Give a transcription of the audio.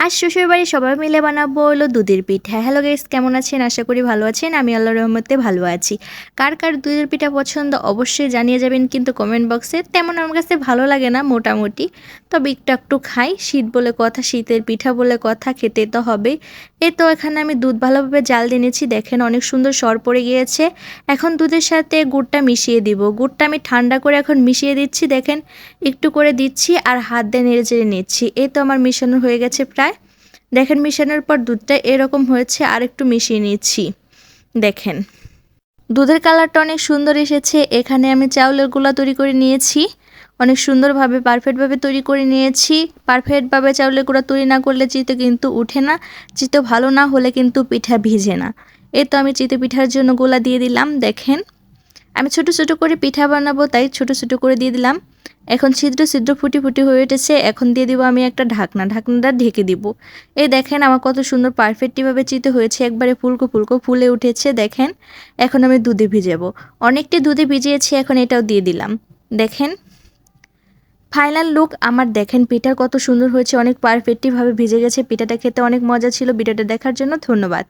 আজ শ্বশুর বাড়ি সবাই মিলে বানাবো হলো দুধের পিঠা। হ্যালো গাইস কেমন আছেন? আশা করি ভালো আছেন। আমি আল্লাহ রহমতে ভালো আছি। কার কার দুধের পিঠা পছন্দ অবশ্যই জানিয়ে যাবেন, কিন্তু কমেন্ট বক্সে তেমন আমার কাছে ভালো লাগে না মোটামুটি। তবে একটু একটু খাই। শীত বলে কথা, শীতের পিঠা বলে কথা, খেতে তো হবে। এ তো এখানে আমি দুধ ভালোভাবে জাল দিয়ে নিয়েছি। দেখেন অনেক সুন্দর সর পড়ে গিয়েছে। এখন দুধের সাথে গুড়টা মিশিয়ে দিব। গুড়টা আমি ঠান্ডা করে এখন মিশিয়ে দিচ্ছি। দেখেন, একটু করে দিচ্ছি আর হাত দিয়ে নেড়ে চেড়ে নিচ্ছি। এই তো আমার মিশানো হয়ে গেছে প্রায়। দেখেন মিশানোর পর দুধটা এরকম হয়েছে আর একটু মিশিয়ে নিচ্ছি। দেখেন। দুধের কালারটা অনেক সুন্দর এসেছে। এখানে আমি চাউলেরগুলা তৈরি করে নিয়েছি। অনেক সুন্দরভাবে পারফেক্টভাবে তৈরি করে নিয়েছি। পারফেক্টভাবে চাউলের গুঁড়া তৈরি না করলে চিতে কিন্তু উঠে না। চিতো ভালো না হলে কিন্তু পিঠা ভিজে না। এ তো আমি চিতে পিঠার জন্য গোলা দিয়ে দিলাম। দেখেন। আমি ছোট ছোট করে পিঠা বানাবো, তাই ছোট ছোট করে দিয়ে দিলাম। এখন ছিদ্র ছিদ্র ফুটি ফুটি হয়ে উঠেছে, এখন দিয়ে দিব আমি একটা ঢাকনা, ঢাকনাটা ঢেকে দিব। এই দেখেন আমার কত সুন্দর পারফেক্টলিভাবে চিতে হয়েছে, একবারে ফুলকো ফুলকো ফুলে উঠেছে, দেখেন। এখন আমি দুধে ভিজাবো। অনেকটি দুধে ভিজিয়েছি, এখন এটাও দিয়ে দিলাম। দেখেন ফাইনাল লুক আমার দেখেন পিঠার কত সুন্দর হয়েছে, অনেক পারফেক্টলিভাবে ভিজে গেছে, পিঠাটা খেতে অনেক মজা ছিল পিঠাটা দেখার জন্য ধন্যবাদ।